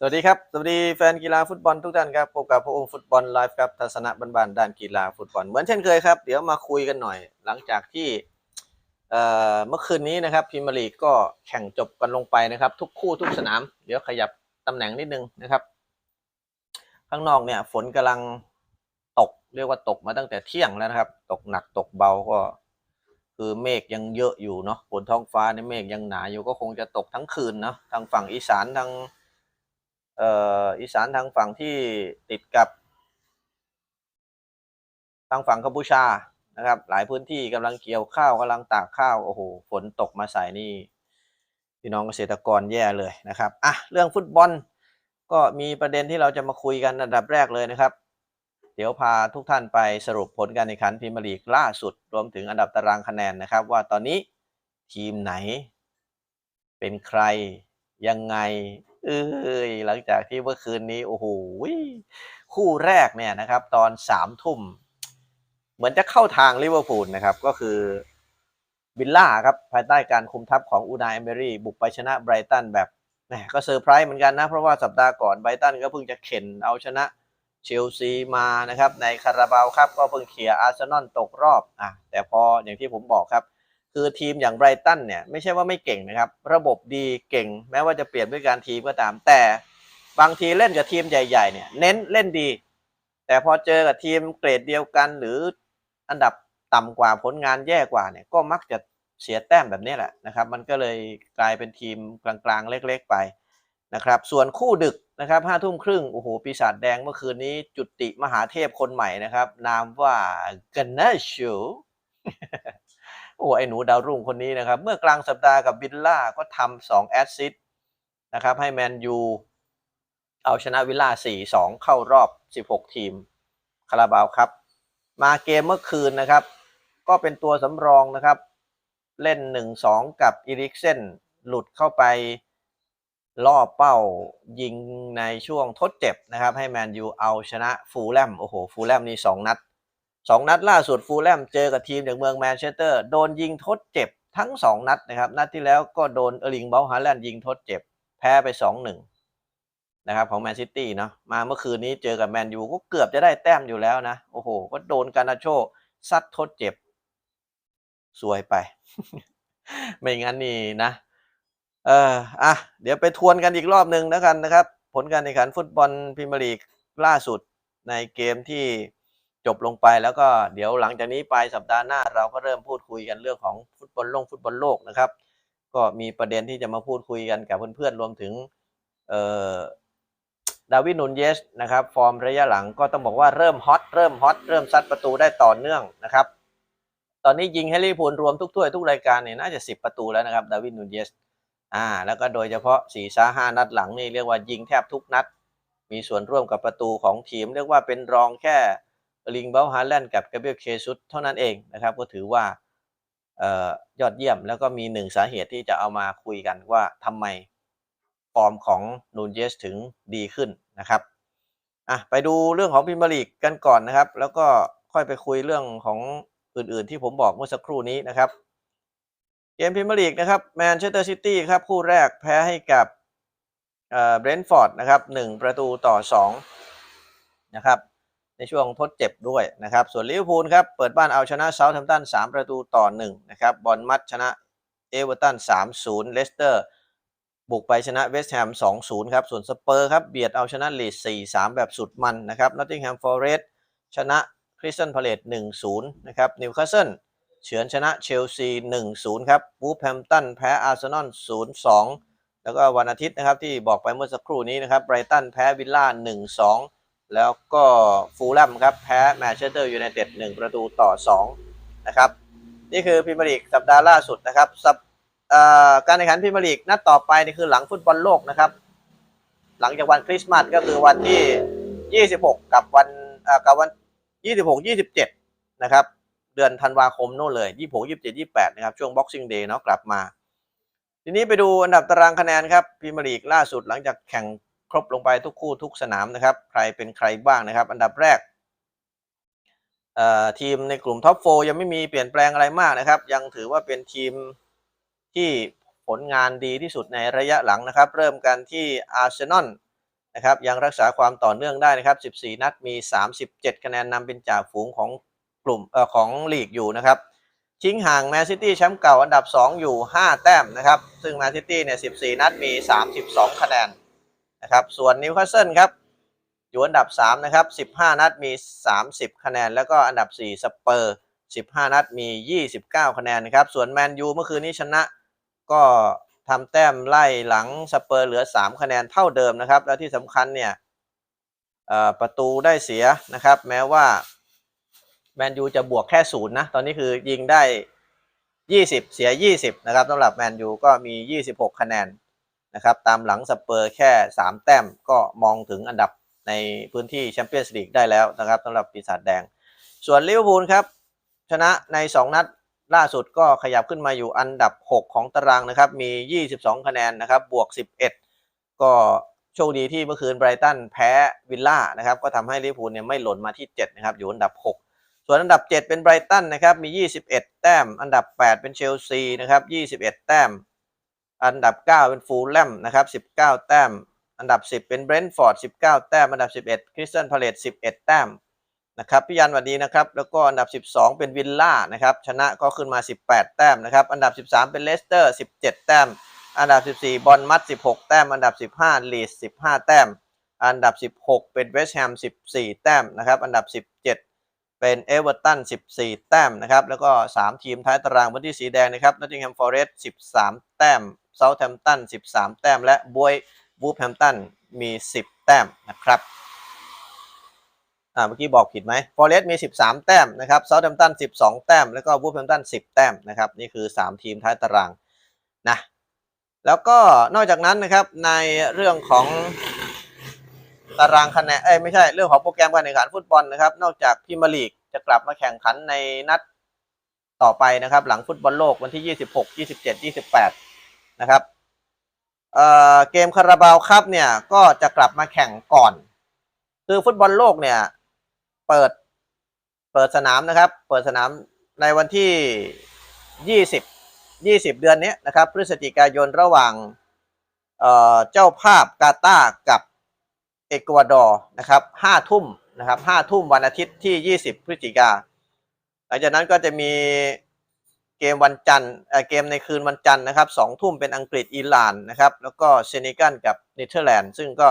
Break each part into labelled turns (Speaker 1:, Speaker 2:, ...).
Speaker 1: สวัสดีครับ สวัสดีแฟนกีฬาฟุตบอลทุกท่านครับพบกับพระองค์ฟุตบอลไลฟ์ครับทัศนะบันๆด้านกีฬาฟุตบอลเหมือนเช่นเคยครับ เดี๋ยวมาคุยกันหน่อย หลังจากที่เมื่อคืนนี้นะครับพรีเมียร์ลีกก็แข่งจบกันลงไปนะครับ ทุกคู่ทุกสนาม เดี๋ยวขยับตำแหน่งนิดนึงนะครับ ข้างนอกเนี่ยฝนกำลังตกเรียกว่าตกมาตั้งแต่เที่ยงแล้วนะครับ ตกหนักตกเบาก็ คือเมฆยังเยอะอยู่เนาะบนท้องฟ้าในเมฆยังหนาอยู่ก็คงจะตกทั้งคืนเนาะทางฝั่งอีสานทาง อีสานทางฝั่งที่ติดกับ ทางฝั่งกัมพูชานะครับ หลายพื้นที่กำลังเกี่ยวข้าวกำลังตากข้าวโอ้โหฝนตกมาใส่นี่พี่น้องเกษตรกรแย่เลยนะครับอะเรื่องฟุตบอลก็มีประเด็นที่เราจะมาคุยกันอันดับแรกเลยนะครับ เดี๋ยวพาทุกท่านไปสรุปผลการแข่งขันพรีเมียร์ลีกล่าสุด รวมถึงอันดับตารางคะแนนนะครับ ว่าตอนนี้ทีมไหน เป็นใคร ยังไง เอ้ยหลังจากที่เมื่อคืนนี้โอ้โหคู่แรกเนี่ยนะครับ ตอนสามทุ่ม เหมือนจะเข้าทางลิเวอร์พูลนะครับ ก็คือวิลล่าครับ ภายใต้การคุมทัพของอูนายเอเมรี่ บุกไปชนะไบรตันแบบแก็เซอร์ไพรส์เหมือนกันนะ เพราะว่าสัปดาห์ก่อนไบรตันก็เพิ่งจะเข็นเอาชนะเชลซีมานะครับ ในคาราบาวครับก็เพิ่งเคลียร์อาร์เซนอลตกรอบอะแต่พออย่างที่ผมบอกครับ คือทีมอย่างไบรตันเนี่ยไม่ใช่ว่าไม่เก่งนะครับ ระบบดีเก่ง แม้ว่าจะเปลี่ยนด้วยการทีมก็ตาม แต่บางทีเล่นกับทีมใหญ่ๆเนี่ยเน้นเล่นดี แต่พอเจอกับทีมเกรดเดียวกัน หรืออันดับต่ำกว่าผลงานแย่กว่าเนี่ยก็มักจะเสียแต้มแบบนี้แหละนะครับ มันก็เลยกลายเป็นทีมกลางๆ เล็กๆไปนะครับ ส่วนคู่ดึกนะครับห้าทุ่มครึ่งโอ้โหปีศาจแดงเมื่อคืนนี้จุติมหาเทพคนใหม่นะครับ นามว่ากันนาชู โอ้ไอหนูดาวรุ่งคนนี้นะครับ เมื่อกลางสัปดาห์กับบิลล่าก็ทำสองแอสซิสต์นะครับ ให้แมนยูเอาชนะวิลล่า 4-2 เข้ารอบ 16 ทีมคาราบาวครับ มาเกมเมื่อคืนนะครับ ก็เป็นตัวสำรองนะครับ เล่น 1-2 กับอีริกเซนหลุดเข้าไปล่อเป้ายิงในช่วงทดเจ็บนะครับ ให้แมนยูเอาชนะฟูลแลมโอ้โหฟูลแลมนี่ 2 นัด สองนัดล่าสุดฟูลแลมเจอกับทีมจากเมืองแมนเชสเตอร์โดนยิงทดเจ็บทั้ง2นัดนะครับ นัดที่แล้วก็โดนเอลิงเบลฮาแลนด์ยิงทดเจ็บ แพ้ไป2-1นะครับของแมนซิตี้เนาะมาเมื่อคืนนี้เจอกับแมนยูก็เกือบจะได้แต้มอยู่แล้วนะ โอ้โห ก็โดนการนาโชซัดทดเจ็บ สวยไป ไม่งั้นนี่นะ เอออะเดี๋ยวไปทวนกันอีกรอบหนึ่งแล้วกันนะครับ ผลการแข่งขันฟุตบอลพรีเมียร์ลีกล่าสุดในเกมที่ จบลงไปแล้วก็เดี๋ยวหลังจากนี้ไปสัปดาห์หน้าเราก็เริ่มพูดคุยกันเรื่องของฟุตบอลโลกฟุตบอลโลกนะครับ ก็มีประเด็นที่จะมาพูดคุยกันกับเพื่อนๆรวมถึงเดาวิดนูนเยสนะครับฟอร์มระยะหลังก็ต้องบอกว่าเริ่มฮอตเริ่มฮอตเริ่มซัดประตูได้ต่อเนื่องนะครับ ตอนนี้ยิงให้ลิเวอร์พูลรวมทุกถ้วยทุกรายการเนี่ยน่าจะ 10 ประตูแล้วนะครับดาวิดนูนเยสอ่าแล้วก็โดยเฉพาะ4ี่ซาห้านัดหลังนี่เรียกว่ายิงแทบทุกนัด มีส่วนร่วมกับประตูของทีม เรียกว่าเป็นรองแค่ ลิงเบลฮาแลนด์กับกาเบรียลเคซุสเท่านั้นเองนะครับ ก็ถือว่าออยอดเยี่ยมแล้วก็มีหนึ่งสาเหตุที่จะเอามาคุยกันว่าทำไมฟอร์มของนูนเยสถึงดีขึ้นนะครับอะไปดูเรื่องของพรีเมียร์ลีกกันก่อนนะครับ แล้วก็ค่อยไปคุยเรื่องของอื่นๆ ที่ผมบอกเมื่อสักครู่นี้นะครับเกมพรีเมียร์ลีกนะครับแมนเชสเตอร์ซิตี้ครับคู่แรกแพ้ให้กับเอ่อเบรนท์ฟอร์ดนะครับหนึ่งประตูต่อสองนะครับ ในช่วงทดเจ็บด้วยนะครับ ส่วนลิเวอร์พูลครับ เปิดบ้านเอาชนะเซาท์แฮมป์ตันสามประตูต่อหนึ่งนะครับ บอลมัดชนะเอเวอร์ตันสามศูนย์เลสเตอร์บุกไปชนะเวสต์แฮมสองศูนย์ครับ ส่วนสเปอร์ครับ เบียดเอาชนะลีดสี่สามแบบสุดมันนะครับนอตติงแฮมฟอร์เรสต์ชนะคริสตันพาเลตหนึ่งศูนย์นะครับนิวคาสเซิลเฉือนชนะเชลซี 1-0 ครับวูฟแฮมตันแพ้อาร์เซนอล 0-2 แล้วก็วันอาทิตย์นะครับที่บอกไปเมื่อสักครู่นี้นะครับไบรตันแพ้วิลล่า 1-2 แล้วก็ฟูลแลมครับแพ้แมนเชสเตอร์ยูไนเต็ด1ประตูต่อ2นะครับนี่คือพรีเมียร์ลีกสัปดาห์ล่าสุดนะครับสัปการแข่งขันพรีเมียร์ลีกนัดต่อไปนี่คือหลังฟุตบอลโลกนะครับ หลังจากวันคริสต์มาสก็คือวันที่ 26 กับวันเอ่อกับวัน 26 27 นะครับ เดือนธันวาคมโน่นเลย 26 27 28 นะครับ ช่วง Boxing Day เนาะกลับมา ทีนี้ไปดูอันดับตารางคะแนนครับพรีเมียร์ลีกล่าสุดหลังจากแข่ง ครบลงไปทุกคู่ทุกสนามนะครับ ใครเป็นใครบ้างนะครับ อันดับแรกทีมในกลุ่มท็อปโฟยังไม่มีเปลี่ยนแปลงอะไรมากนะครับ ยังถือว่าเป็นทีมที่ผลงานดีที่สุดในระยะหลังนะครับ เริ่มกันที่อาร์เซนอลนะครับยังรักษาความต่อเนื่องได้นะครับ 14 นัดมี 37 คะแนนนำเป็นจ่าฝูงของกลุ่มออของลีกอยู่นะครับ ชิงห่างแมนซิตี้แชมป์เก่าอันดับ 2 อยู่ 5 แต้มนะครับ ซึ่งแมนซิตี้เนี่ย 14 นัดมี 32 คะแนน นะครับ ส่วนนิวคาสเซิลครับอยู่อันดับ 3 นะครับ 15 นัดมี 30 คะแนน แล้วก็อันดับ 4 สเปอร์ 15 นัดมี 29 คะแนนนะครับ ส่วนแมนยูเมื่อคืนนี้ชนะ ก็ทำแต้มไล่หลังสเปอร์เหลือ 3 คะแนนเท่าเดิมนะครับ แล้วที่สำคัญเนี่ยประตูได้เสียนะครับ แม้ว่าแมนยูจะบวกแค่ศูนย์นะ ตอนนี้คือยิงได้ 20 เสีย 20 นะครับสำหรับแมนยูก็มี 26 คะแนน นะครับตามหลังสเปอร์แค่ 3 แต้มก็มองถึงอันดับในพื้นที่แชมเปี้ยนส์ลีกได้แล้วนะครับสำหรับปีศาจแดง ส่วนลิเวอร์พูลครับ ชนะใน 2 นัดล่าสุดก็ขยับขึ้นมาอยู่อันดับ 6 ของตารางนะครับ มี 22 คะแนนนะครับบวก 11 ก็โชคดีที่เมื่อคืนไบรตันแพ้วิลล่านะครับก็ทำให้ลิเวอร์พูลเนี่ยไม่หล่นมาที่ 7 นะครับ อยู่อันดับ 6ส่วนอันดับ 7 เป็นไบรตันนะครับมี 21 แต้ม อันดับ 8 เป็นเชลซีนะครับ 21 แต้ม อันดับ 9 เป็นฟูลแลมนะครับ 19 แต้ม อันดับ 10 เป็นเบรนท์ฟอร์ด 19 แต้ม อันดับ 11 คริสตันพาเลต11 แต้มนะครับพี่ยันสวัสดีนะครับ แล้วก็อันดับ 12 เป็นวิลล่านะครับ ชนะก็ขึ้นมา 18 แต้มนะครับ อันดับ 13 เป็นเลสเตอร์ 17 แต้ม อันดับ 14 บอลมัด 16 แต้ม อันดับ 15 ลีด15 แต้ม อันดับ 16 เป็นเวสต์แฮม 14 แต้มนะครับ อันดับ 17 เป็นเอเวอร์ตัน 14 แต้มนะครับ แล้วก็ 3 ทีมท้ายตารางพื้นที่สีแดงนะครับนอตติงแฮมฟอเรสต์ 13 แต้มเซาท์แฮมป์ตัน 13 แต้ม และบวยวูฟแฮมป์ตันมี 10 แต้มนะครับอ่าเมื่อกี้บอกผิดไหมฟอเรสต์มี 13 แต้มนะครับเซาท์แฮมป์ตัน 12 แต้ม แล้วก็วูฟแฮมป์ตัน 10 แต้มนะครับ นี่คือ 3 ทีมท้ายตารางนะ แล้วก็นอกจากนั้นนะครับในเรื่องของ ตารางคะแนนเอ้ยไม่ใช่เรื่องของโปรแกรมการแข่งขันฟุตบอลนะครับ นอกจากพรีเมียร์ลีกจะกลับมาแข่งขันในนัดต่อไปนะครับ หลังฟุตบอลโลกวันที่ 26 27 28 นะครับเอ่อเกมคาราบาวครับเนี่ยก็จะกลับมาแข่งก่อน คือฟุตบอลโลกเนี่ยเปิดเปิดสนามนะครับ เปิดสนามในวันที่ 20 20 เดือนนี้นะครับ พฤศจิกายนระหว่างเอ่อเจ้าภาพกาตาร์กับ เอกวาดอร์นะครับ5ทุ่มนะครับ5ทุ่มวันอาทิตย์ที่ 20 พฤศจิกา หลังจากนั้นก็จะมีเกมวันจันทร์เกมในคืนวันจันทร์นะครับ2ทุ่มเป็นอังกฤษอิหร่านนะครับ แล้วก็เซเนกัลกับเนเธอร์แลนด์ซึ่งก็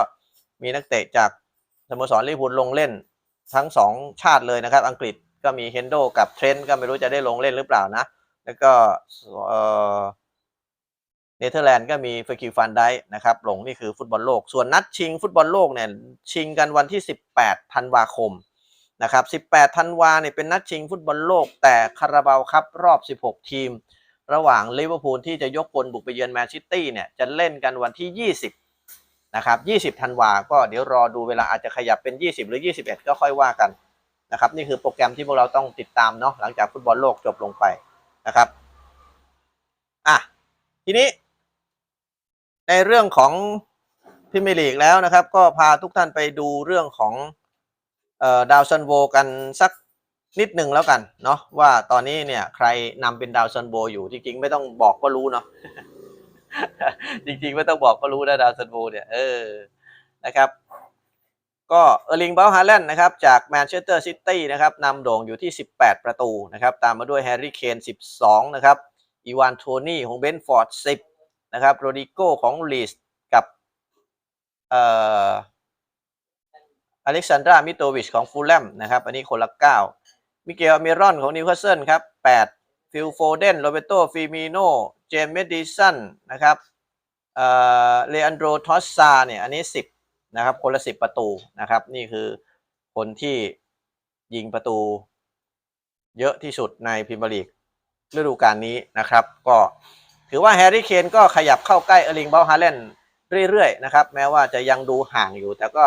Speaker 1: มีนักเตะจากสโมสรลิเวอร์พูลลงเล่นทั้งสองชาติเลยนะครับ อังกฤษก็มีเฮนโดกับเทรนต์ก็ไม่รู้จะได้ลงเล่นหรือเปล่านะ แล้วก็ เนเธอร์แลนด์ก็มีเฟอร์คิวฟันได้นะครับลงนี่คือฟุตบอลโลก ส่วนนัดชิงฟุตบอลโลกเนี่ยชิงกันวันที่ 18ธันวาคมนะครับ18ธันวาเนี่ยเป็นนัดชิงฟุตบอลโลก แต่คาราบาวครับรอบ 16 ทีม ระหว่างลิเวอร์พูลที่จะยกพลบุกไปเยือนแมนซิตี้เนี่ยจะเล่นกันวันที่ 20นะครับ20ธันวาก็เดี๋ยวรอดูเวลาอาจจะขยับเป็น 20 หรือ 21 ก็ค่อยว่ากันนะครับนี่คือโปรแกรมที่พวกเราต้องติดตามเนาะหลังจากฟุตบอลโลกจบลงไปนะครับอะทีนี้ ในเรื่องของพรีเมียร์ลีกแล้วนะครับ ก็พาทุกท่านไปดูเรื่องของออดาวซันโวกันสักนิดหนึ่งแล้วกันเนาะว่าตอนนี้เนี่ยใครนำเป็นดาวซันโวอยู่จริงๆ ไม่ต้องบอกก็รู้เนาะจริงๆ ไม่ต้องบอกก็รู้นะดาวซันโวเนี่ยเออนะครับก็เออร์ลิงเบลฮาแลนด์นะครับจากแมนเชสเตอร์ซิตี้นะครับนำโด่งอยู่ที่ 18 ประตูนะครับ ตามมาด้วยแฮร์รี่เคน 12 นะครับอีวานโทนี่ของเบนฟอร์ด 10 นะครับโรดิโกของลีสกับเอ่ออเล็กซานดรามิโตวิชของฟูลแลมนะครับ อันนี้คนละ9มิเกลเมรอนของนิวคาสเซิลครับ8ฟิลโฟเดนโรเบโตฟิมิโนเจมส์เมดิสันนะครับเอ่อเลอันโดรทอสซาเนี่ยอันนี้ 10นะครับคนละ 10 ประตูนะครับ นี่คือคนที่ยิงประตูเยอะที่สุดในพรีเมียร์ลีกฤดูกาลนี้นะครับ ก็ ถือว่าแฮร์รี่เคนก็ขยับเข้าใกล้เออร์ลิงเบลฮาแลนด์เรื่อยๆนะครับ แม้ว่าจะยังดูห่างอยู่แต่ก็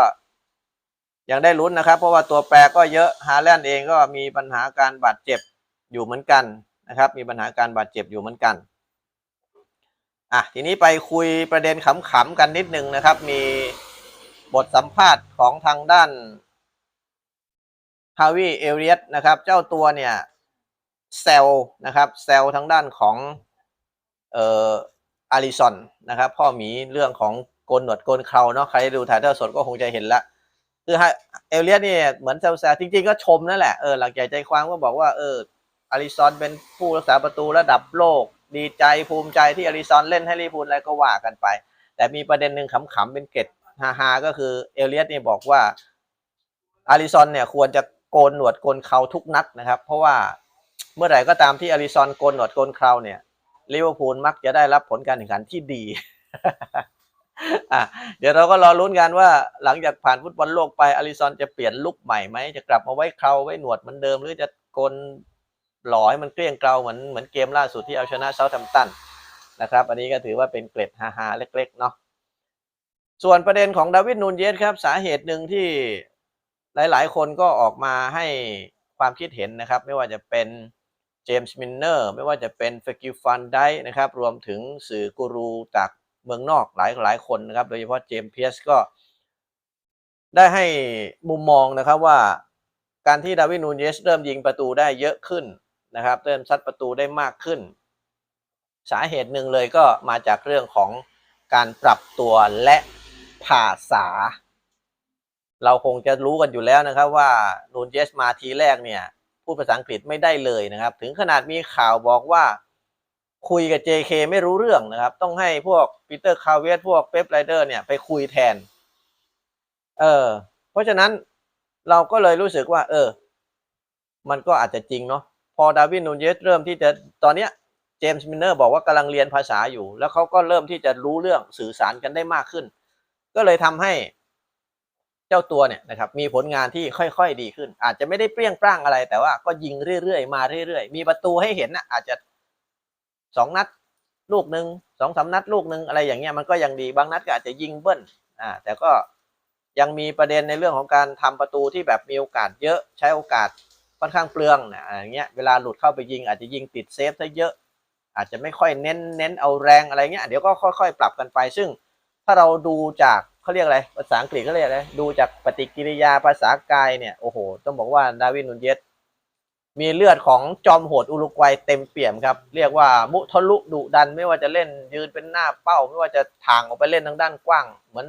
Speaker 1: ยังได้ลุ้นนะครับ เพราะว่าตัวแปรก็เยอะฮาแลนด์เองก็มีปัญหาการบาดเจ็บอยู่เหมือนกันนะครับ มีปัญหาการบาดเจ็บอยู่เหมือนกันอะทีนี้ไปคุยประเด็นขำๆกันนิดนึงนะครับ มีบทสัมภาษณ์ของทางด้านฮาวิเอเรียตนะครับ เจ้าตัวเนี่ยเซลนะครับเซลทางด้านของ อ่ออาริสันนะครับพ่อหมีเรื่องของโกนหนวดโกนเคราเนาะใครดูถ่ายทอดสดก็คงจะเห็นละคือให้เอเลียสนี่ยเหมือนแซวๆจริงๆก็ชมนั่นแหละเออหลังจากใจความก็บอกว่าเอออาริซอนเป็นผู้รักษาประตูระดับโลก ดีใจภูมิใจที่อาริซอนเล่นให้ลิเวอร์พูลอะไรก็ว่ากันไป แต่มีประเด็นหนึ่งขำๆเป็นเกร็ดฮาๆก็คือเอเลียสเนี่ยบอกว่าอาริซอนเนี่ยควรจะโกนหนวดโกนเคราทุกนัดนะครับ เพราะว่าเมื่อไหร่ก็ตามที่อาริซอนโกนหนวดโกนเคราเนี่ย ลิเวอร์พูลมักจะได้รับผลการแข่งขันที่ดีเดี๋ยวเราก็รอลุ้นกันว่าหลังจากผ่านฟุตบอลโลกไปอาริซอนจะเปลี่ยนลุคใหม่ไหมจะกลับมาไว้เคราไว้หนวดเหมือนเดิม หรือจะกนหล่อให้มันเกลี้ยงเกลาเหมือนเหมือนเกมล่าสุดที่เอาชนะเซาท์แฮมป์ตันนะครับ อันนี้ก็ถือว่าเป็นเกร็ดฮาๆเล็ก ๆ เนาะส่วนประเด็นของดาวิดนูนเยสครับ สาเหตุหนึ่งที่หลาย ๆ คนก็ออกมาให้ความคิดเห็นนะครับ ไม่ว่าจะเป็น เจมส์มินเนอร์ไม่ว่าจะเป็นเฟกิฟันได้นะครับ รวมถึงสื่อกูรูจากเมืองนอกหลายหลายคนนะครับ โดยเฉพาะเจมส์เพียสก็ ได้ให้มุมมองนะครับว่าการที่ดาวิดนูนเยสเริ่มยิงประตูได้เยอะขึ้นนะครับ เริ่มซัดประตูได้มากขึ้น สาเหตุหนึ่งเลยก็มาจากเรื่องของการปรับตัวและภาษา เราคงจะรู้กันอยู่แล้วนะครับว่านูนเยสมาทีแรกเนี่ย พูดภาษาอังกฤษไม่ได้เลยนะครับ ถึงขนาดมีข่าวบอกว่าคุยกับ JK ไม่รู้เรื่องนะครับ ต้องให้พวกปีเตอร์คาเวสพวกเป๊ปไรเดอร์เนี่ยไปคุยแทน เออ เพราะฉะนั้นเราก็เลยรู้สึกว่า เออ มันก็อาจจะจริงเนาะพอดาวินนูนเยสเริ่มที่จะตอนเนี้ยเจมส์มินเนอร์บอกว่ากำลังเรียนภาษาอยู่ แล้วเขาก็เริ่มที่จะรู้เรื่องสื่อสารกันได้มากขึ้น ก็เลยทำให้ เจ้าตัวเนี่ยนะครับมีผลงานที่ค่อยๆดีขึ้น อาจจะไม่ได้เปรี้ยงปร้างอะไร แต่ว่าก็ยิงเรื่อยๆมาเรื่อยๆ มีประตูให้เห็นนะอาจจะสองนัดลูกหนึ่งสองสามนัดลูกหนึ่งอะไรอย่างเงี้ยมันก็ยังดีบางนัดก็อาจจะยิงเบิ้ลอ่าแต่ก็ยังมีประเด็นในเรื่องของการทำประตูที่แบบมีโอกาสเยอะใช้โอกาสค่อนข้างเปลืองนะอย่างเงี้ยเวลาหลุดเข้าไปยิงอาจจะยิงติดเซฟซะเยอะ อาจจะไม่ค่อยเน้นเน้นเอาแรงอะไรเงี้ยเดี๋ยวก็ค่อย ๆ ปรับกันไปซึ่ง ถ้าเราดูจากเขาเรียกอะไรภาษาอังกฤษเขาเรียกอะไรดูจากปฏิกิริยาภาษากายเนี่ยโอ้โหต้องบอกว่าดาวินนูนเยสมีเลือดของจอมโหดอุรุกวัยเต็มเปี่ยมครับ เรียกว่ามุทะลุดุดันไม่ว่าจะเล่นยืนเป็นหน้าเป้า ไม่ว่าจะทางออกไปเล่นทางด้านกว้าง เหมือน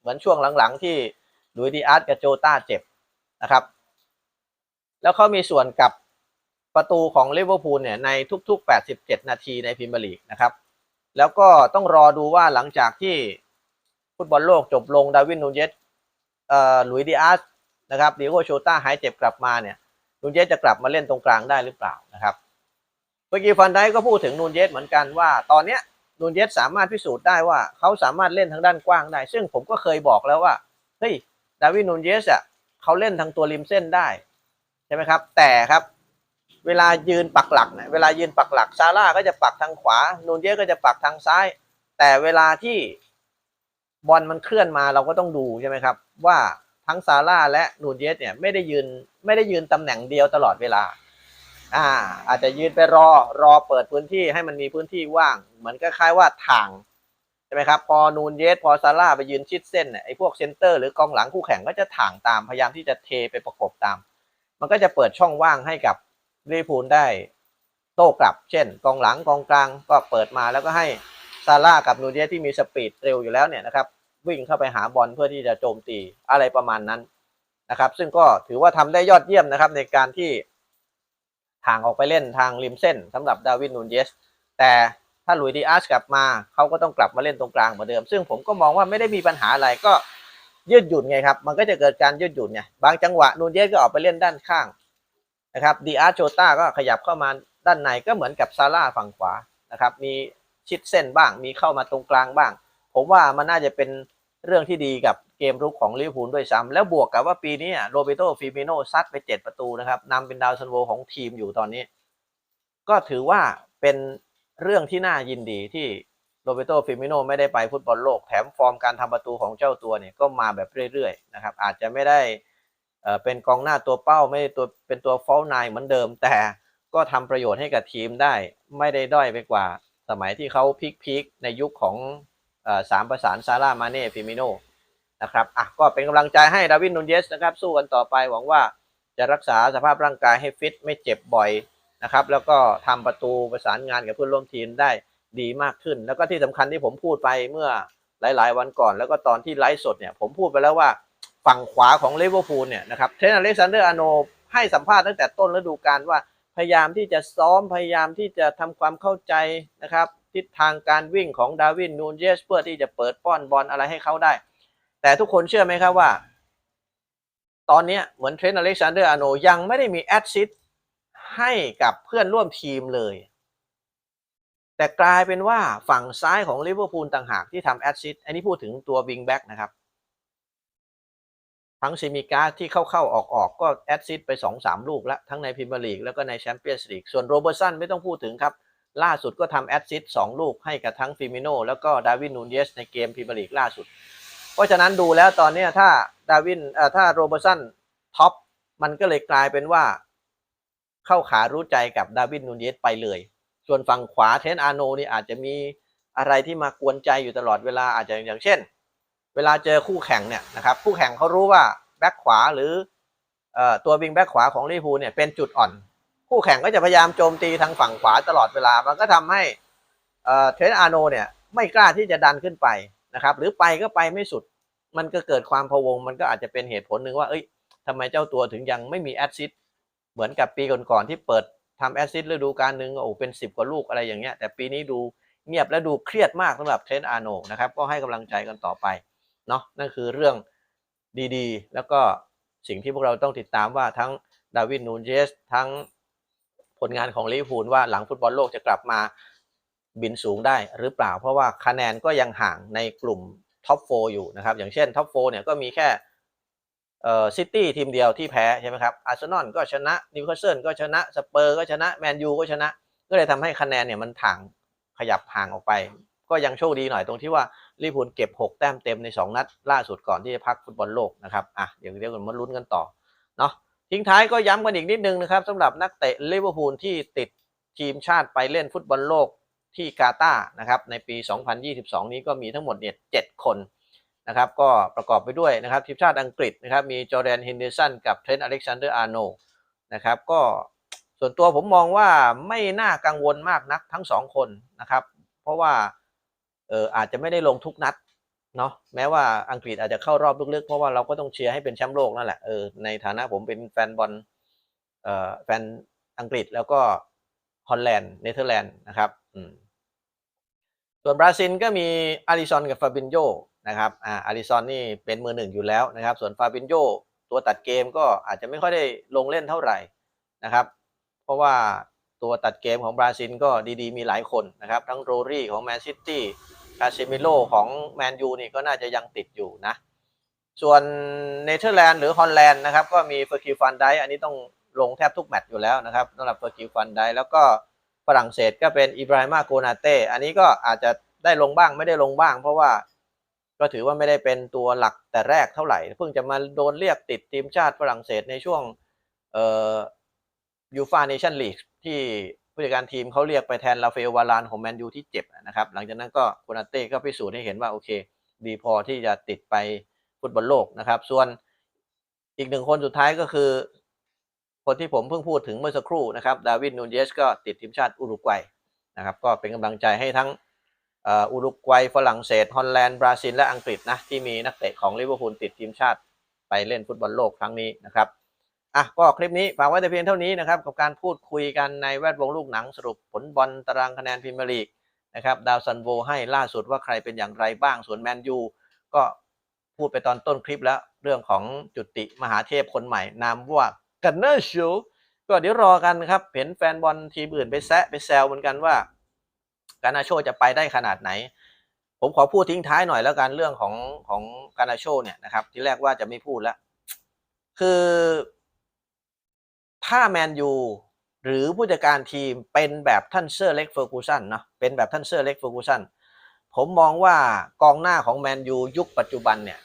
Speaker 1: เหมือนช่วงหลังๆ ที่ลุยดีอาร์ตกับโจต้าเจ็บนะครับ แล้วเขามีส่วนกับประตูของลิเวอร์พูลเนี่ยในทุก ๆ 87 นาทีในพรีเมียร์ลีกนะครับ แล้วก็ต้องรอดูว่าหลังจากที่ฟุตบอลโลกจบลงดาวินนูเยสเอ่อหลุยดีอาสนะครับดิโกโชต้าหายเจ็บกลับมาเนี่ยนูนเยสจะกลับมาเล่นตรงกลางได้หรือเปล่านะครับเมื่อกี้ฟันได้ก็พูดถึงนูนเยสเหมือนกันว่า ตอนเนี้ยนูนเยสสามารถพิสูจน์ได้ว่าเขาสามารถเล่นทางด้านกว้างได้ ซึ่งผมก็เคยบอกแล้วว่าเฮ้ยดาวินนูเยสอะเขาเล่นทางตัวริมเส้นได้ใช่ไหมครับ แต่ครับ เวลายืนปักหลักเนี่ยเวลายืนปักหลักซาร่าก็จะปักทางขวา นูนเยสก็จะปักทางซ้าย แต่เวลาที่บอลมันเคลื่อนมาเราก็ต้องดูใช่ไหมครับ ว่าทั้งซาร่าและนูนเยสเนี่ยไม่ได้ยืนไม่ได้ยืนตำแหน่งเดียวตลอดเวลาอ่าอาจจะยืนไปรอรอเปิดพื้นที่ให้มันมีพื้นที่ว่าง เหมือนก็คล้ายว่าทางใช่ไหมครับพอนูนเยสพอซาร่าไปยืนชิดเส้นเนี่ยไอ้พวกเซนเตอร์หรือกองหลังคู่แข่งก็จะถ่างตามพยายามที่จะเทไปประกบตาม มันก็จะเปิดช่องว่างให้กับ ลิพูลได้โต้กลับ เช่น กองหลังกองกลางก็เปิดมาแล้วก็ให้ซาร่ากับนูนเยที่มีสปีดเร็วอยู่แล้วเนี่ยนะครับวิ่งเข้าไปหาบอลเพื่อที่จะโจมตีอะไรประมาณนั้นนะครับ ซึ่งก็ถือว่าทำได้ยอดเยี่ยมนะครับในการที่ทางออกไปเล่นทางริมเส้นสำหรับดาวินนูนเยส แต่ถ้าลุยดีอาร์ชกลับมาเขาก็ต้องกลับมาเล่นตรงกลางเหมือนเดิม ซึ่งผมก็มองว่าไม่ได้มีปัญหาอะไรก็ยืดหยุ่นไงครับ มันก็จะเกิดการยืดหยุ่นไงบางจังหวะนูนเยสก็ออกไปเล่นด้านข้าง นะครับดีอาร์โจต้าก็ขยับเข้ามาด้านในก็เหมือนกับซาร่าฝั่งขวานะครับมีชิดเส้นบ้าง มีเข้ามาตรงกลางบ้าง ผมว่ามันน่าจะเป็นเรื่องที่ดีกับเกมรุกของลิเวอร์พูลด้วยซ้ำแล้วบวกกับว่าปีนี้โรเบโตฟิมิโนซัดไปเจ็ดประตูนะครับนำเป็นดาวซันโวของทีมอยู่ตอนนี้ ก็ถือว่าเป็นเรื่องที่น่ายินดีที่โรเบโตฟิมิโนไม่ได้ไปฟุตบอลโลก แถมฟอร์มการทำประตูของเจ้าตัวเนี่ยก็มาแบบเรื่อยๆนะครับอาจจะไม่ได้ เป็นกองหน้าตัวเป้าไม่ได้ตัวเป็นตัวฟอลนายเหมือนเดิม แต่ก็ทำประโยชน์ให้กับทีมได้ไม่ได้ด้อยไปกว่า สมัยที่เขาพีคๆในยุคของสามประสานซาร่ามาเน่ฟิมิโนนะครับอะก็เป็นกำลังใจให้ดาวินนูนเยสนะครับ สู้กันต่อไปหวังว่าจะรักษาสภาพร่างกายให้ฟิตไม่เจ็บบ่อยนะครับ แล้วก็ทำประตูประสานงานกับเพื่อนร่วมทีมได้ดีมากขึ้น แล้วก็ที่สำคัญที่ผมพูดไปเมื่อหลาย ๆ วันก่อน แล้วก็ตอนที่ไลฟ์สดเนี่ยผมพูดไปแล้วว่า ฝั่งขวาของเลเวอร์พูลเนี่ยนะครับเทรนต์อเล็กซานเดอร์อาโนให้สัมภาษณ์ตั้งแต่ต้นฤดูกาลว่าพยายามที่จะซ้อมพยายามที่จะทำความเข้าใจนะครับทิศทางการวิ่งของดาวินนูนเยสเพื่อที่จะเปิดป้อนบอลอะไรให้เขาได้ แต่ทุกคนเชื่อไหมครับว่า ตอนนี้เหมือนเทรนต์อเล็กซานเดอร์อาโนยังไม่ได้มีแอดซิสให้กับเพื่อนร่วมทีมเลย แต่กลายเป็นว่าฝั่งซ้ายของลิเวอร์พูลต่างหากที่ทำแอดซิสต์อันนี้พูดถึงตัววิงแบ็กนะครับ ทั้งซิมิกาที่เข้าๆ ออกๆ ก็แอดซิสต์ไป 2-3 ลูกแล้ว ทั้งในพรีเมียร์ลีกแล้วก็ในแชมเปี้ยนส์ลีกส่วนโรเบอร์สันไม่ต้องพูดถึงครับ ล่าสุดก็ทำแอดซิสต์สองลูกให้กับทั้งฟิมิโนแล้วก็ดาวินนูนเยสในเกมพรีเมียร์ลีกล่าสุด เพราะฉะนั้นดูแล้วตอนนี้ถ้าดาวินถ้าโรเบอร์สันท็อปมันก็เลยกลายเป็นว่า เข้าขารู้ใจกับดาวินนูนเยสไปเลย ส่วนฝั่งขวาเทนอาโนนี่อาจจะมีอะไรที่มากวนใจอยู่ตลอดเวลาอาจจะอย่างเช่น เวลาเจอคู่แข่งเนี่ยนะครับคู่แข่งเขารู้ว่าแบ็คขวาหรืออตัววิงแบ็คขวาของลิเวอร์พูลเนี่ยเป็นจุดอ่อน คู่แข่งก็จะพยายามโจมตีทางฝั่งขวาตลอดเวลา มันก็ทำให้เทรนต์อาโนเนี่ยไม่กล้าที่จะดันขึ้นไปนะครับ หรือไปก็ไปไม่สุด มันก็เกิดความพะวง มันก็อาจจะเป็นเหตุผลหนึ่งว่าเอ้ยทำไมเจ้าตัวถึงยังไม่มีแอดซิสเหมือนกับปีก่อนๆที่เปิดทำแอดซิสฤดูกาลหนึ่งโอ้เป็นสิบกว่าลูกอะไรอย่างเงี้ยแต่ปีนี้ดูเงียบและดูเครียดมากสำหรับเทรนต์อาโนนะครับก็ให้กำลังใจกันต่อไป เนาะนั่นคือเรื่องดีๆ แล้วก็สิ่งที่พวกเราต้องติดตามว่าทั้งดาวิดนูนเยสทั้งผลงานของลิเวอร์พูลว่าหลังฟุตบอลโลกจะกลับมาบินสูงได้หรือเปล่า เพราะว่าคะแนนก็ยังห่างในกลุ่มท็อปโฟอยู่นะครับ อย่างเช่นท็อปโฟเนี่ยก็มีแค่เอ่อซิตี้ทีมเดียวที่แพ้ใช่ไหมครับอาร์เซนอลก็ชนะนิวคาสเซิลก็ชนะสเปอร์ก็ชนะแมนยูก็ชนะ ก็เลยทำให้คะแนนเนี่ยมันถ่างขยับห่างออกไป ก็ยังโชคดีหน่อยตรงที่ว่า ลิเวอร์พูลเก็บ 6 แต้มเต็มใน 2 นัด ล่าสุดก่อนที่จะพักฟุตบอลโลกนะครับอะเดี๋ยวเดี๋ยวกันมาลุ้นกันต่อเนาะทิ้งท้ายก็ย้ำกันอีกนิดนึงนะครับสำหรับนักเตะลิเวอร์พูลที่ติดทีมชาติไปเล่นฟุตบอลโลกที่กาตาร์นะครับในปี 2022 นี้ก็มีทั้งหมดเนี่ย7คนนะครับก็ประกอบไปด้วยนะครับทีมชาติอังกฤษนะครับมีจอร์แดนเฮนเดอร์สันกับเทรนต์อเล็กซานเดอร์อาร์โนนะครับก็ส่วนตัวผมมองว่าไม่น่ากังวลมากนักทั้งสองคนนะครับเพราะว่า เอออาจจะไม่ได้ลงทุกนัดเนาะแม้ว่าอังกฤษอาจจะเข้ารอบลึกๆเพราะว่าเราก็ต้องเชียร์ให้เป็นแชมป์โลกนั่นแหละเออในฐานะผมเป็นแฟนบอลเอ่อแฟนอังกฤษแล้วก็ฮอลแลนด์เนเธอร์แลนด์นะครับอืมส่วนบราซิลก็มีอาริซอนกับฟาบินโยนะครับอ่าอาริซอนนี่เป็นมือหนึ่งอยู่แล้วนะครับ ส่วนฟาบินโยตัวตัดเกมก็อาจจะไม่ค่อยได้ลงเล่นเท่าไหร่นะครับ เพราะว่าตัวตัดเกมของบราซิลก็ดีๆ มีหลายคนนะครับ ทั้งโรรี่ของแมนซิตี้ คาเซมิโลของแมนยูนี่ก็น่าจะยังติดอยู่นะ ส่วนเนเธอร์แลนด์หรือฮอลแลนด์นะครับ ก็มีเฟอร์คิวฟันไดอันนี้ต้องลงแทบทุกแมตช์อยู่แล้วนะครับสำหรับเฟอร์คิวฟันไดแล้วก็ฝรั่งเศสก็เป็นอิบราฮิมาโกนาเต้อันนี้ก็อาจจะได้ลงบ้างไม่ได้ลงบ้าง เพราะว่าก็ถือว่าไม่ได้เป็นตัวหลักแต่แรกเท่าไหร่ เพิ่งจะมาโดนเรียกติดทีมชาติฝรั่งเศสในช่วงยูฟาเนชั่นลีกที่ ผู้จัดการทีมเขาเรียกไปแทนราฟาเอลวารานของแมนยูที่เจ็บนะครับ หลังจากนั้นก็โคนาเต้ก็พิสูจน์ให้เห็นว่าโอเค ดีพอที่จะติดไปฟุตบอลโลกนะครับ ส่วนอีกหนึ่งคนสุดท้ายก็คือ คนที่ผมเพิ่งพูดถึงเมื่อสักครู่นะครับดาวิดนูนเยสก็ติดทีมชาติอุรุกวัยนะครับ ก็เป็นกำลังใจให้ทั้งอ่ออุรุกวัยฝรั่งเศสฮอลแลนด์บราซิลและอังกฤษนะที่มีนักเตะของลิเวอร์พูลติดทีมชาติไปเล่นฟุตบอลโลกครั้งนี้นะครับ อะก็คลิปนี้ฝากไว้แต่เพียงเท่านี้นะครับกับการพูดคุยกันในแวดวงลูกหนังสรุปผลบอลตารางคะแนนพรีเมียร์ลีกนะครับดาวซันโวให้ล่าสุดว่าใครเป็นอย่างไรบ้างส่วนแมนยูก็พูดไปตอนต้นคลิปแล้วเรื่องของจุติมหาเทพคนใหม่ นามว่ากันเนอร์ชูก็เดี๋ยวรอกันครับ เห็นแฟนบอลทีมอื่นไปแซะไปแซวเหมือนกันว่า การนาโชจะไปได้ขนาดไหน ผมขอพูดทิ้งท้ายหน่อยแล้วกันเรื่องของของการนาโชเนี่ยนะครับ ที่แรกว่าจะไม่พูดแล้วคือ ถ้าแมนยูหรือผู้จัดการทีมเป็นแบบท่านเซอร์เล็กเฟอร์กูสันเนาะเป็นแบบท่านเซอร์เล็กเฟอร์กูสันผมมองว่ากองหน้าของแมนยูยุคปัจจุบันเนี่ย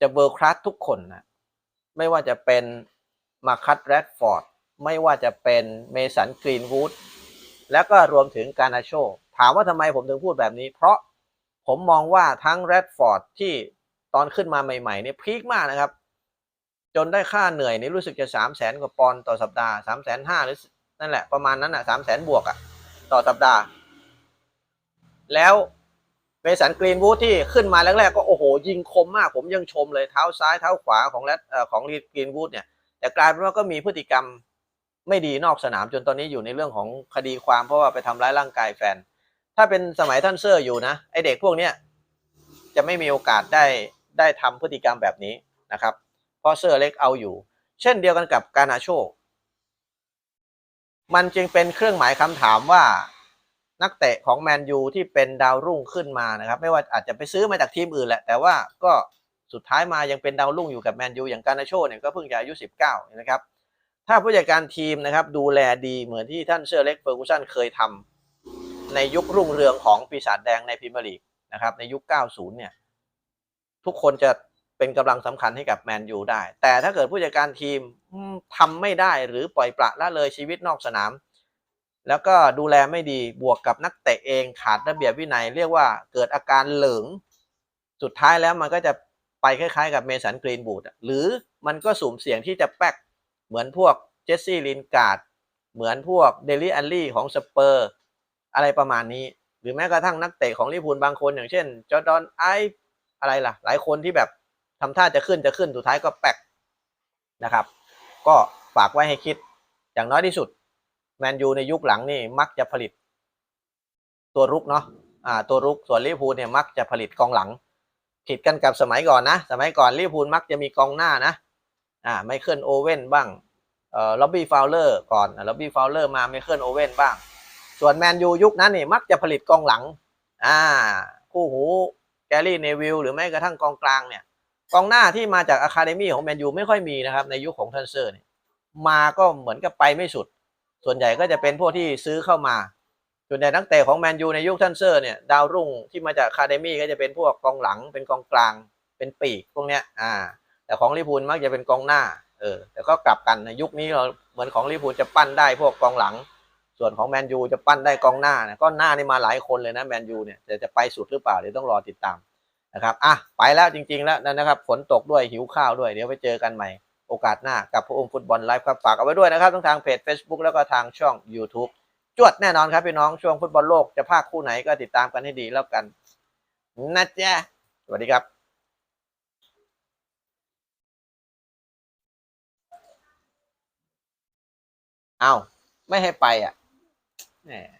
Speaker 1: จะเบอร์คลาสทุกคนนะไม่ว่าจะเป็นมาคัตแรดฟอร์ดไม่ว่าจะเป็นเมสันกรีนวูดแล้วก็รวมถึงการนาโช ถามว่าทำไมผมถึงพูดแบบนี้ เพราะผมมองว่าทั้งแรดฟอร์ดที่ตอนขึ้นมาใหม่ๆเนี่ยพีคมากนะครับ จนได้ค่าเหนื่อยนี่รู้สึกจะสามแสนกว่าปอนด์ต่อสัปดาห์สามแสนห้าหรือนั่นแหละประมาณนั้นอะสามแสนบวกอะต่อสัปดาห์ แล้วเเมสันกรีนวูดที่ขึ้นมาแรกๆก็โอ้โห ยิงคมมาก ผมยังชมเลยเท้าซ้ายเท้าขวาของแรดเอ่อของกรีนวูดเนี่ยแต่กลายเป็นว่าก็มีพฤติกรรมไม่ดีนอกสนามจนตอนนี้อยู่ในเรื่องของคดีความเพราะว่าไปทำร้ายร่างกายแฟน ถ้าเป็นสมัยท่านเซอร์อยู่นะไอเด็กพวกเนี้ยจะไม่มีโอกาสได้ได้ทำพฤติกรรมแบบนี้นะครับ ราะเซอร์เล็กเอาอยู่ เช่นเดียวกันกับกานาโช มันจึงเป็นเครื่องหมายคำถามว่านักเตะของแมนยูที่เป็นดาวรุ่งขึ้นมานะครับ ไม่ว่าอาจจะไปซื้อมาจากทีมอื่นแหละ แต่ว่าก็สุดท้ายมายังเป็นดาวรุ่งอยู่กับแมนยูอย่างกานาโชเนี่ยก็เพิ่งจะอายุ 19นะครับ ถ้าผู้จัดการทีมนะครับ ดูแลดีเหมือนที่ท่านเซอร์เล็กเฟอร์กูสันเคยทำในยุครุ่งเรืองของปีศาจแดงในพรีเมียร์ลีกนะครับ ในยุค 90 เนี่ย ทุกคนจะ เป็นกำลังสำคัญให้กับแมนยูได้ แต่ถ้าเกิดผู้จัดการทีมอืมทำไม่ได้หรือปล่อยปละละเลยชีวิตนอกสนาม แล้วก็ดูแลไม่ดีบวกกับนักเตะเองขาดระเบียบวินัยเรียกว่าเกิดอาการเหลิง สุดท้ายแล้วมันก็จะไปคล้ายๆ กับเมสันกรีนบูดหรือมันก็สุ่มเสี่ยงที่จะแป๊กเหมือนพวกเจสซี่ลินการ์ดเหมือนพวกเดลี่อัลลี่ของสเปอร์อะไรประมาณนี้ หรือแม้กระทั่งนักเตะของลิพูลบางคนอย่างเช่นจอร์ดอนไออะไรล่ะ หลายคนที่แบบ ทำท่าจะขึ้นจะขึ้นสุดท้ายก็แปกนะครับ ก็ฝากไว้ให้คิดอย่างน้อยที่สุดแมนยูในยุคหลังนี่มักจะผลิต ตัวรุกเนาะอ่าตัวรุกส่วนลิเวอร์พูลเนี่ยมักจะผลิตกองหลัง ผิดกันกับสมัยก่อนนะ สมัยก่อนลิเวอร์พูลมักจะมีกองหน้านะอ่าไมเคิลโอเว่นบ้างเอ่อล็อบบี้ฟาวเลอร์ก่อนล็อบบี้ฟาวเลอร์มาไมเคิลโอเว่นบ้าง ส่วนแมนยูยุคนั้นนี่มักจะผลิตกองหลังอ่าคู่หูแกรี่เนวิลหรือแม้กระทั่งกองกลางเนี่ย กองหน้าที่มาจากอะคาเดมี่ของแมนยูไม่ค่อยมีนะครับ ในยุคของทันเซอร์เนี่ยมาก็เหมือนกับไปไม่สุด ส่วนใหญ่ก็จะเป็นพวกที่ซื้อเข้ามาส่วนใหญ่นักเตะของแมนยูในยุคทันเซอร์เนี่ยดาวรุ่งที่มาจากอะคาเดมี่ก็จะเป็นพวกกองหลัง เป็นกองกลาง เป็นปีกพวกเนี้ยอ่า แต่ของลิพูลมักจะเป็นกองหน้าเออแต่ก็กลับกันในยุคนี้เราเหมือนของลิพูลจะปั้นได้พวกกองหลัง ส่วนของแมนยูจะปั้นได้กองหน้าเนี่ยก็หน้านี่มาหลายคนเลยนะแมนยูเนี่ยแต่จะไปสุดหรือเปล่าเดี๋ยวต้องรอติดตาม นะครับอะไปแล้วจริง ๆ แล้วนะครับฝนตกด้วยหิวข้าวด้วยเดี๋ยวไปเจอกันใหม่โอกาสหน้ากับพระองค์ฟุตบอลไลฟ์ครับฝากเอาไว้ด้วยนะครับทั้งทางเพจ Facebook แล้วก็ทางช่อง YouTube จวดแน่นอนครับพี่น้องช่วงฟุตบอลโลกจะภาคคู่ไหนก็ติดตามกันให้ดีแล้วกันนะจ๊ะสวัสดีครับเอาไม่ให้ไปอะแหม